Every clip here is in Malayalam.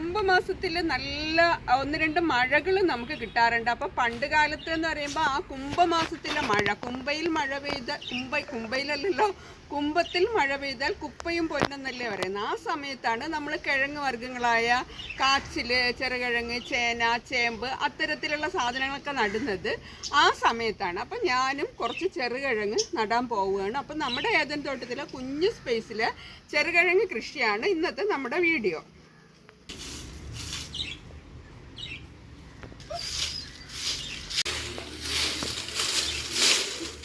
കുംഭമാസത്തിൽ നല്ല ഒന്ന് രണ്ട് മഴകൾ നമുക്ക് കിട്ടാറുണ്ട്. അപ്പോൾ പണ്ട് കാലത്ത് എന്ന് പറയുമ്പോൾ ആ കുംഭമാസത്തിലെ മഴ കുംഭയിൽ മഴ പെയ്ത കുംഭ കുംഭയിലല്ലല്ലോ കുംഭത്തിൽ മഴ പെയ്താൽ കുപ്പയും പൊന്നെന്നല്ലേ പറയുന്നത്. ആ സമയത്താണ് നമ്മൾ കിഴങ്ങ് വർഗങ്ങളായ കാച്ചിൽ ചെറുകിഴങ്ങ് ചേന ചേമ്പ് അത്തരത്തിലുള്ള സാധനങ്ങളൊക്കെ നടുന്നത് ആ സമയത്താണ്. അപ്പം ഞാനും കുറച്ച് ചെറുകിഴങ്ങ് നടാൻ പോവുകയാണ്. അപ്പം നമ്മുടെ ഏതൻ തോട്ടത്തിലെ കുഞ്ഞു സ്പേസിൽ ചെറുകിഴങ്ങ് കൃഷിയാണ് ഇന്നത്തെ നമ്മുടെ വീഡിയോ.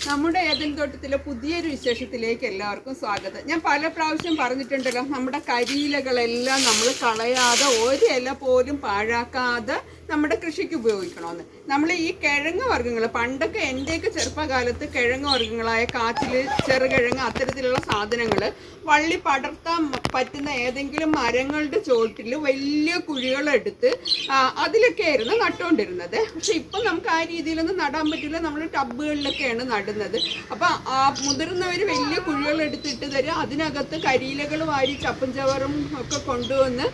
നമ്മുടെ ഏതൻ തോട്ടത്തിലെ പുതിയൊരു വിശേഷത്തിലേക്ക് എല്ലാവർക്കും സ്വാഗതം. ഞാൻ പല പ്രാവശ്യം പറഞ്ഞിട്ടുണ്ടല്ലോ നമ്മുടെ കരിയിലകളെല്ലാം നമ്മൾ കളയാതെ ഒരു ഇല പോലും പാഴാക്കാതെ നമ്മുടെ കൃഷിക്ക് ഉപയോഗിക്കണമെന്ന്. നമ്മൾ ഈ കിഴങ്ങ് വർഗങ്ങൾ പണ്ടൊക്കെ എന്റെയൊക്കെ ചെറുപ്പകാലത്ത് കിഴങ്ങ് വർഗങ്ങളായ കാച്ചിൽ ചെറുകിഴങ്ങ് അത്തരത്തിലുള്ള സാധനങ്ങൾ വള്ളി പടർത്താൻ പറ്റുന്ന ഏതെങ്കിലും മരങ്ങളുടെ ചോട്ടിൽ വലിയ കുഴികളെടുത്ത് അതിലൊക്കെ അതിലൊക്കെയായിരുന്നു നട്ടുകൊണ്ടിരുന്നത്. പക്ഷെ ഇപ്പം നമുക്ക് ആ രീതിയിലൊന്നും നടാൻ പറ്റില്ല. നമ്മൾ ടബുകളിലൊക്കെയാണ് നടുന്നത്. അപ്പം ആ മുതിർന്നവർ വലിയ കുഴികളെടുത്തിട്ട് തരും. അതിനകത്ത് കരിയിലകൾ വാരി ചപ്പും ചവറും ഒക്കെ കൊണ്ടുവന്ന്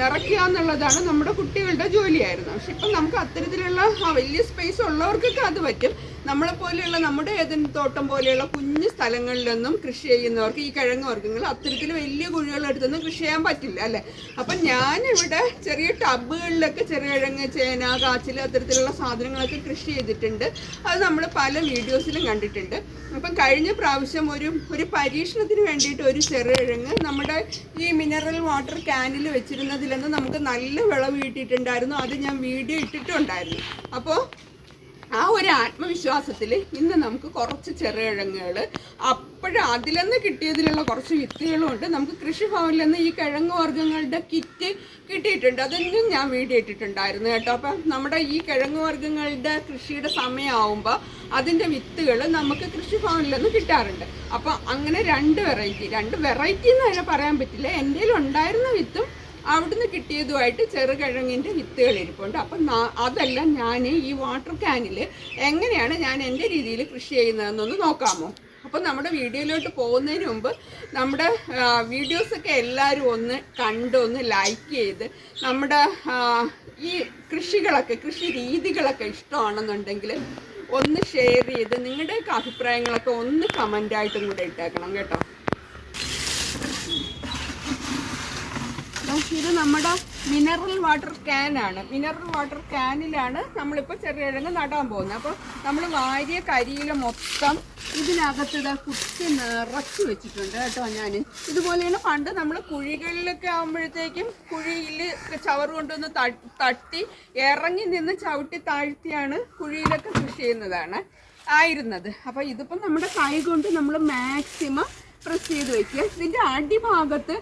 നിറയ്ക്കുക എന്നുള്ളതാണ് നമ്മുടെ കുട്ടികളുടെ ജോലിയായിരുന്നു. പക്ഷെ ഇപ്പം നമുക്ക് അത്തരത്തിലുള്ള വലിയ സ്പേസ് ഉള്ളവർക്കൊക്കെ അത് പറ്റും. നമ്മളെ പോലെയുള്ള നമ്മുടെ ഏതെങ്കിലും തോട്ടം പോലെയുള്ള കുഞ്ഞു സ്ഥലങ്ങളിലൊന്നും കൃഷി ചെയ്യുന്നവർക്ക് ഈ കിഴങ്ങ് വർഗങ്ങൾ അത്തരത്തിൽ വലിയ കുഴികളെടുത്തൊന്നും കൃഷി ചെയ്യാൻ പറ്റില്ല അല്ലേ? അപ്പം ഞാനിവിടെ ചെറിയ ടബുകളിലൊക്കെ ചെറിയ കിഴങ്ങ് ചേന കാച്ചിൽ അത്തരത്തിലുള്ള സാധനങ്ങളൊക്കെ കൃഷി ചെയ്തിട്ടുണ്ട്. അത് നമ്മൾ പല വീഡിയോസിലും കണ്ടിട്ടുണ്ട്. അപ്പം കഴിഞ്ഞ പ്രാവശ്യം ഒരു ഒരു പരീക്ഷണത്തിന് വേണ്ടിയിട്ട് ഒരു ചെറിയ ചെറുകിഴങ്ങ് നമ്മുടെ ഈ മിനറൽ വാട്ടർ ക്യാനിൽ വെച്ചിരുന്നതിൽ നിന്ന് നമുക്ക് നല്ല വിളവ് കിട്ടിയിട്ടുണ്ടായിരുന്നു. അത് ഞാൻ വീഡിയോ ഇട്ടിട്ടുണ്ടായിരുന്നു. അപ്പോൾ ആ ഒരു ആത്മവിശ്വാസത്തിൽ ഇന്ന് നമുക്ക് കുറച്ച് ചെറുകിഴങ്ങുകൾ. അപ്പോഴും അതിലെന്ന് കിട്ടിയതിലുള്ള കുറച്ച് വിത്തുകളും ഉണ്ട് നമുക്ക് കൃഷിഭവനിൽ നിന്ന് ഈ കിഴങ്ങ് വർഗങ്ങളുടെ കിറ്റ് കിട്ടിയിട്ടുണ്ട്. അതൊന്നും ഞാൻ വീഡിയോ ഇട്ടിട്ടുണ്ടായിരുന്നു കേട്ടോ. അപ്പം നമ്മുടെ ഈ കിഴങ്ങ് വർഗങ്ങളുടെ കൃഷിയുടെ സമയമാവുമ്പോൾ അതിന്റെ വിത്തുകൾ നമുക്ക് കൃഷിഭവനിൽ നിന്ന് കിട്ടാറുണ്ട്. അപ്പം അങ്ങനെ രണ്ട് വെറൈറ്റി രണ്ട് വെറൈറ്റി എന്ന് പറയാൻ പറ്റില്ല. എന്റെ ഉണ്ടായിരുന്ന വിത്തും അവിടുന്ന് കിട്ടിയതുമായിട്ട് ചെറുകിഴങ്ങിന്റെ വിത്തുകൾ ഇരിപ്പുണ്ട്. അപ്പം അതെല്ലാം ഞാൻ ഈ വാട്ടർ ക്യാനിൽ എങ്ങനെയാണ് ഞാൻ എന്റെ രീതിയിൽ കൃഷി ചെയ്യുന്നതെന്നൊന്ന് നോക്കാമോ? അപ്പം നമ്മുടെ വീഡിയോയിലോട്ട് പോകുന്നതിന് മുമ്പ് നമ്മുടെ വീഡിയോസൊക്കെ എല്ലാവരും ഒന്ന് കണ്ട് ഒന്ന് ലൈക്ക് ചെയ്ത് നമ്മുടെ ഈ കൃഷികളൊക്കെ കൃഷി രീതികളൊക്കെ ഇഷ്ടമാണെന്നുണ്ടെങ്കിൽ ഒന്ന് ഷെയർ ചെയ്ത് നിങ്ങളുടെയൊക്കെ അഭിപ്രായങ്ങളൊക്കെ ഒന്ന് കമന്റായിട്ടും കൂടെ ഇട്ടേക്കണം കേട്ടോ. ഇത് നമ്മുടെ മിനറൽ വാട്ടർ ക്യാനാണ് മിനറൽ വാട്ടർ ക്യാനിലാണ് നമ്മളിപ്പോൾ ചെറുകിഴങ്ങ് നടാൻ പോകുന്നത്. അപ്പോൾ നമ്മൾ വാരിയ കരിയില മൊത്തം ഇതിനകത്ത് ഇതാ നിറച്ച് വെച്ചിട്ടുണ്ട് കേട്ടോ ഞാൻ ഇതുപോലെയാണ് പണ്ട് നമ്മൾ കുഴികളിലൊക്കെ ആകുമ്പോഴത്തേക്കും കുഴിയിൽ ചവറ് കൊണ്ടുവന്ന് തട്ടി ഇറങ്ങി നിന്ന് ചവിട്ടി താഴ്ത്തിയാണ് കുഴിയിലൊക്കെ കൃഷി ചെയ്യുന്നതാണ് ആയിരുന്നത്. അപ്പോൾ ഇതിപ്പം നമ്മുടെ കൈ കൊണ്ട് നമ്മൾ മാക്സിമം പ്രസ് ചെയ്ത് വെക്കുക ഇതിന്റെ അടിഭാഗത്ത്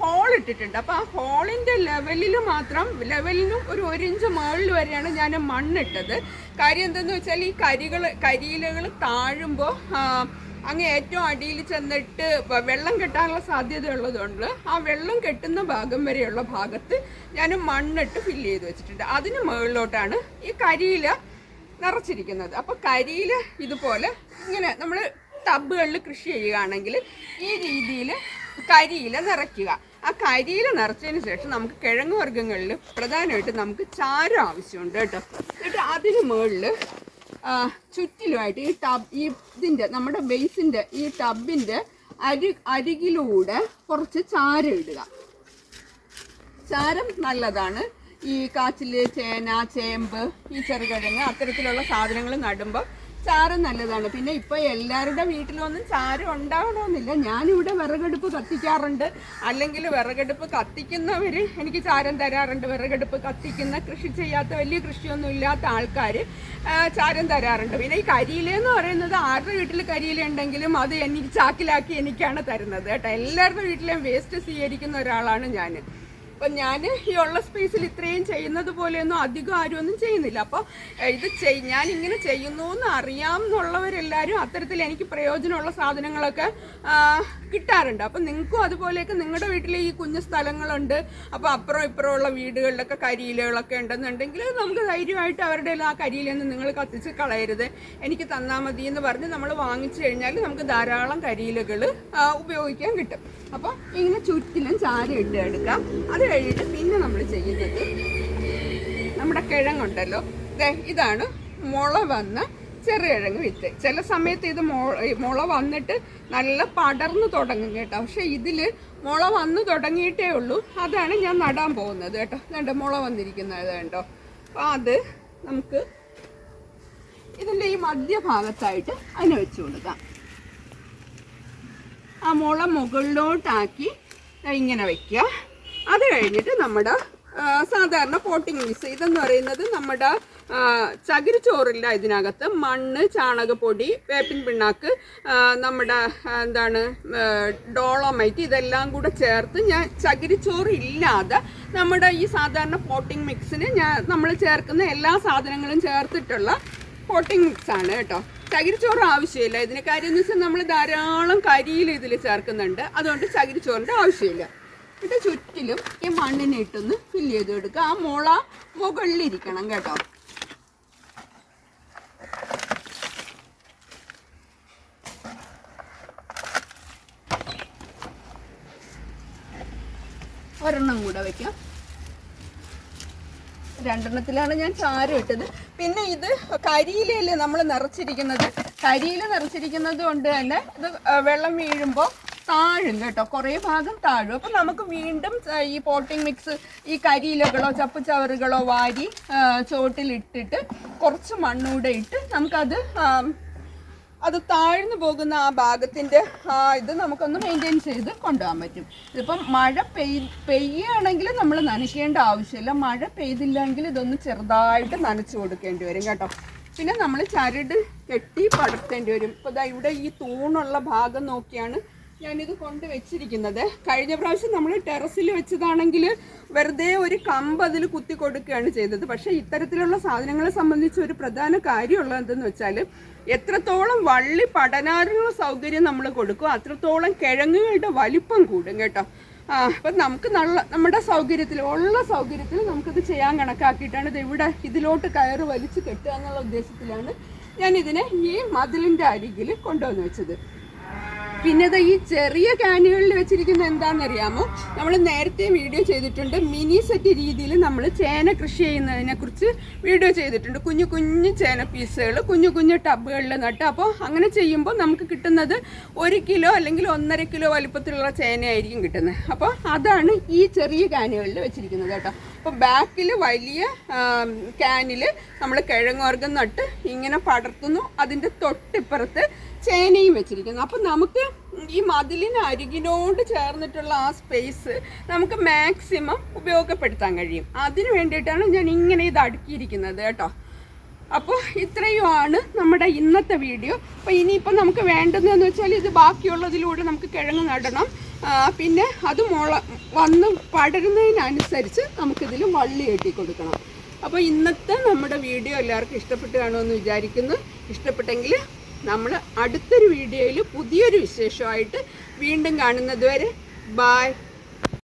ഹോൾ ഇട്ടിട്ടുണ്ട്. അപ്പോൾ ആ ഹോളിന്റെ ലെവലിൽ മാത്രം ലെവലിനും ഒരു ഒരു ഇഞ്ച് മുകളിൽ വരെയാണ് ഞാൻ മണ്ണിട്ടത്. കാര്യം എന്തെന്ന് വെച്ചാൽ ഈ കരികൾ കരിയിലകൾ താഴുമ്പോൾ അങ്ങ് ഏറ്റവും അടിയിൽ ചെന്നിട്ട് വെള്ളം കെട്ടാനുള്ള സാധ്യത ഉള്ളതുകൊണ്ട് ആ വെള്ളം കെട്ടുന്ന ഭാഗം വരെയുള്ള ഭാഗത്ത് ഞാൻ മണ്ണിട്ട് ഫില്ല് ചെയ്ത് വെച്ചിട്ടുണ്ട്. അതിന് മുകളിലോട്ടാണ് ഈ കരിയില നിറച്ചിരിക്കുന്നത്. അപ്പോൾ കരിയില ഇതുപോലെ ഇങ്ങനെ നമ്മൾ ടബുകളിൽ കൃഷി ചെയ്യുകയാണെങ്കിൽ ഈ രീതിയിൽ കരിയില നിറയ്ക്കുക. ആ കരിയില നിറച്ചതിന് ശേഷം നമുക്ക് കിഴങ്ങ് വർഗങ്ങളിൽ പ്രധാനമായിട്ട് നമുക്ക് ചാരം ആവശ്യമുണ്ട് കേട്ടോ. എന്നിട്ട് അതിന് മുകളിൽ ചുറ്റിലുമായിട്ട് ഈ ടബ് ഈ ഇതിന്റെ നമ്മുടെ ബേസിന്റെ ഈ ടബിന്റെ അരി അരികിലൂടെ കുറച്ച് ചാരം ഇടുക. ചാരം നല്ലതാണ്. ഈ കാച്ചിൽ ചേന ചേമ്പ് ഈ ചെറുകിഴങ്ങ് അത്തരത്തിലുള്ള സാധനങ്ങൾ നടുമ്പോൾ ചാരം നല്ലതാണ്. പിന്നെ ഇപ്പൊ എല്ലാവരുടെ വീട്ടിലൊന്നും ചാരം ഉണ്ടാവണമെന്നില്ല. ഞാനിവിടെ വിറകടുപ്പ് കത്തിക്കാറുണ്ട്. അല്ലെങ്കിൽ വിറകടുപ്പ് കത്തിക്കുന്നവര് എനിക്ക് ചാരം തരാറുണ്ട്. വിറകടുപ്പ് കത്തിക്കുന്ന കൃഷി ചെയ്യാത്ത വലിയ കൃഷിയൊന്നും ഇല്ലാത്ത ആൾക്കാർ ചാരം തരാറുണ്ട്. പിന്നെ ഈ കരിയിലെന്ന് പറയുന്നത് ആരുടെ വീട്ടിൽ കരിയില ഉണ്ടെങ്കിലും അത് എനിക്ക് ചാക്കിലാക്കി എനിക്കാണ് തരുന്നത് കേട്ടോ. എല്ലാവരുടെ വീട്ടിലെയും വേസ്റ്റ് സ്വീകരിക്കുന്ന ഒരാളാണ് ഞാൻ അപ്പം ഞാൻ ഈ ഉള്ള സ്പേസിൽ ഇത്രയും ചെയ്യുന്നത് പോലെയൊന്നും അധികം ആരും ഒന്നും ചെയ്യുന്നില്ല അപ്പോൾ ഇത് ചെയ് ഞാൻ ഇങ്ങനെ ചെയ്യുന്നു എന്ന് അറിയാമെന്നുള്ളവരെല്ലാവരും അത്തരത്തിൽ എനിക്ക് പ്രയോജനമുള്ള സാധനങ്ങളൊക്കെ കിട്ടാറുണ്ട്. അപ്പം നിങ്ങൾക്കും അതുപോലെയൊക്കെ നിങ്ങളുടെ വീട്ടിൽ ഈ കുഞ്ഞു സ്ഥലങ്ങളുണ്ട്. അപ്പോൾ അപ്പുറം ഇപ്പുറമുള്ള വീടുകളിലൊക്കെ കരിയിലകളൊക്കെ ഉണ്ടെന്നുണ്ടെങ്കിൽ നമുക്ക് ധൈര്യമായിട്ട് അവരുടെ ആ കരിയിലൊന്നും നിങ്ങൾ കത്തിച്ച് കളയരുത്. എനിക്ക് തന്നാൽ മതി എന്ന് പറഞ്ഞ് നമ്മൾ വാങ്ങിച്ചു കഴിഞ്ഞാൽ നമുക്ക് ധാരാളം കരിയിലകൾ ഉപയോഗിക്കാൻ കിട്ടും. അപ്പോൾ ഇങ്ങനെ ചുറ്റിലും ചാരം ഇട്ട് എടുക്കാം. അത് കഴിഞ്ഞിട്ട് പിന്നെ നമ്മൾ ചെയ്യുന്നത് നമ്മുടെ കിഴങ്ങുണ്ടല്ലോ. ഇതാണ് മുള വന്ന ചെറുകിഴങ്ങ് വിത്ത്. ചില സമയത്ത് ഇത് മുള വന്നിട്ട് നല്ല പടർന്നു തുടങ്ങും കേട്ടോ. പക്ഷെ ഇതിൽ മുള വന്നു തുടങ്ങിയിട്ടേ ഉള്ളൂ. അതാണ് ഞാൻ നടാൻ പോകുന്നത് കേട്ടോ. കണ്ടോ മുള വന്നിരിക്കുന്നത് കണ്ടോ. അപ്പം അത് നമുക്ക് ഇതിന്റെ ഈ മധ്യഭാഗത്തായിട്ട് അതിനെ വെച്ച് കൊടുക്കാം. ആ മുള മുകളിലോട്ടാക്കി ഇങ്ങനെ വെക്കുക. അത് കഴിഞ്ഞിട്ട് നമ്മുടെ സാധാരണ പോട്ടിംഗ് മിക്സ് ഇതെന്ന് പറയുന്നത് നമ്മുടെ ചകിരിച്ചോറില്ല ഇതിനകത്ത്. മണ്ണ് ചാണകപ്പൊടി വേപ്പിൻ പിണ്ണാക്ക് നമ്മുടെ എന്താണ് ഡോളോമൈറ്റ് ഇതെല്ലാം കൂടെ ചേർത്ത് ഞാൻ ചകിരിച്ചോറ് ഇല്ലാതെ നമ്മുടെ ഈ സാധാരണ പോട്ടിംഗ് മിക്സിന് ഞാൻ നമ്മൾ ചേർക്കുന്ന എല്ലാ സാധനങ്ങളും ചേർത്തിട്ടുള്ള പോട്ടിംഗ് മിക്സാണ് കേട്ടോ. ചകിരിച്ചോറ് ആവശ്യമില്ല. ഇതിന് കാര്യം എന്ന് വെച്ചാൽ നമ്മൾ ധാരാളം കരിയിൽ ഇതിൽ ചേർക്കുന്നുണ്ട്. അതുകൊണ്ട് ചകിരിച്ചോറിന്റെ ആവശ്യമില്ല. ഇത് ചുറ്റിലും ഈ മണ്ണിനെ ഇട്ടൊന്ന് ഫില്ല് ചെയ്ത് കൊടുക്കുക ആ മുള മുകളിലിരിക്കണം കേട്ടോ. ഒരെണ്ണം കൂടെ വെക്കാം. രണ്ടെണ്ണത്തിലാണ് ഞാൻ ചാരം ഇട്ടത്. പിന്നെ ഇത് കരിയിലല്ലേ നമ്മൾ നിറച്ചിരിക്കുന്നത് കരിയില നിറച്ചിരിക്കുന്നത് കൊണ്ട് തന്നെ ഇത് വെള്ളം വീഴുമ്പോൾ താഴും കേട്ടോ. കുറേ ഭാഗം താഴും. അപ്പം നമുക്ക് വീണ്ടും ഈ പോട്ടിംഗ് മിക്സ് ഈ കരിയിലകളോ ചപ്പുചവറുകളോ വാരി ചുവട്ടിലിട്ടിട്ട് കുറച്ച് മണ്ണൂടെ ഇട്ട് നമുക്കത് അത് താഴ്ന്നു പോകുന്ന ആ ഭാഗത്തിന്റെ ആ ഇത് നമുക്കൊന്ന് മെയിന്റെയിൻ ചെയ്ത് കൊണ്ടുപോകാൻ പറ്റും. ഇതിപ്പം മഴ പെയ് പെയ്യുകയാണെങ്കിൽ നമ്മൾ നനയ്ക്കേണ്ട ആവശ്യമില്ല. മഴ പെയ്തില്ലെങ്കിൽ ഇതൊന്ന് ചെറുതായിട്ട് നനച്ചു കൊടുക്കേണ്ടി വരും കേട്ടോ. പിന്നെ നമ്മൾ ചരട് കെട്ടി പടർത്തേണ്ടി വരും. ഇപ്പോൾ ഇവിടെ ഈ തൂണുള്ള ഭാഗം നോക്കിയാണ് ഞാനിത് കൊണ്ട് വെച്ചിരിക്കുന്നത്. കഴിഞ്ഞ പ്രാവശ്യം നമ്മൾ ടെറസിൽ വെച്ചതാണെങ്കിൽ വെറുതെ ഒരു കമ്പ് അതിൽ കുത്തി കൊടുക്കുകയാണ് ചെയ്തത്. പക്ഷേ ഇത്തരത്തിലുള്ള സാധനങ്ങളെ സംബന്ധിച്ച് ഒരു പ്രധാന കാര്യമുള്ള എന്തെന്ന് വെച്ചാൽ എത്രത്തോളം വള്ളി പടനാരുള്ള സൗകര്യം നമ്മൾ കൊടുക്കും അത്രത്തോളം കിഴങ്ങുകളുടെ വലിപ്പം കൂടും കേട്ടോ. ആ അപ്പം നമുക്ക് നല്ല നമ്മുടെ സൗകര്യത്തിൽ ഉള്ള സൗകര്യത്തിൽ നമുക്കിത് ചെയ്യാൻ കണക്കാക്കിയിട്ടാണ് ഇത് ഇവിടെ ഇതിലോട്ട് കയറ് വലിച്ചു കെട്ടുക എന്നുള്ള ഉദ്ദേശത്തിലാണ് ഞാൻ ഇതിനെ ഈ മതിലിന്റെ അരികിൽ കൊണ്ടുവന്ന് വെച്ചത്. പിന്നെ ഇത് ഈ ചെറിയ ക്യാനുകളിൽ വെച്ചിരിക്കുന്ന എന്താണെന്നറിയാമോ? നമ്മൾ നേരത്തെ വീഡിയോ ചെയ്തിട്ടുണ്ട്. മിനി സെറ്റ് രീതിയിൽ നമ്മൾ ചേന കൃഷി ചെയ്യുന്നതിനെ കുറിച്ച് വീഡിയോ ചെയ്തിട്ടുണ്ട്. കുഞ്ഞു കുഞ്ഞു ചേന പീസുകൾ കുഞ്ഞു കുഞ്ഞു ടബുകളിൽ നട്ട്. അപ്പോൾ അങ്ങനെ ചെയ്യുമ്പോൾ നമുക്ക് കിട്ടുന്നത് ഒരു കിലോ അല്ലെങ്കിൽ ഒന്നര കിലോ വലിപ്പത്തിലുള്ള ചേനയായിരിക്കും കിട്ടുന്നത്. അപ്പോൾ അതാണ് ഈ ചെറിയ ക്യാനുകളിൽ വെച്ചിരിക്കുന്നത് കേട്ടോ. അപ്പോൾ ബാക്കിൽ വലിയ ക്യാനിൽ നമ്മൾ കിഴങ്ങുവർഗം നട്ട് ഇങ്ങനെ പടർത്തുന്നു. അതിന്റെ തൊട്ടിപ്പുറത്ത് ചേനയും വെച്ചിരിക്കുന്നു. അപ്പം നമുക്ക് ഈ മതിലിന് അരികിനോട് ചേർന്നിട്ടുള്ള ആ സ്പേസ് നമുക്ക് മാക്സിമം ഉപയോഗപ്പെടുത്താൻ കഴിയും. അതിന് വേണ്ടിയിട്ടാണ് ഞാൻ ഇങ്ങനെ ഇത് അടുക്കിയിരിക്കുന്നത് കേട്ടോ. അപ്പോൾ ഇത്രയുമാണ് നമ്മുടെ ഇന്നത്തെ വീഡിയോ അപ്പോൾ ഇനിയിപ്പോൾ നമുക്ക് വേണ്ടതെന്ന് വെച്ചാൽ ഇത് ബാക്കിയുള്ളതിലൂടെ നമുക്ക് കിഴങ്ങ് നടണം. പിന്നെ അത് മുള വന്ന് പടരുന്നതിനനുസരിച്ച് നമുക്കിതിൽ വള്ളി കെട്ടി കൊടുക്കണം. അപ്പോൾ ഇന്നത്തെ നമ്മുടെ വീഡിയോ എല്ലാവർക്കും ഇഷ്ടപ്പെട്ട് കാണുമെന്ന് വിചാരിക്കുന്നു. ഇഷ്ടപ്പെട്ടെങ്കിൽ നമ്മൾ അടുത്തൊരു വീഡിയോയിൽ പുതിയൊരു വിശേഷമായിട്ട് വീണ്ടും കാണുന്നത് വരെ ബായ്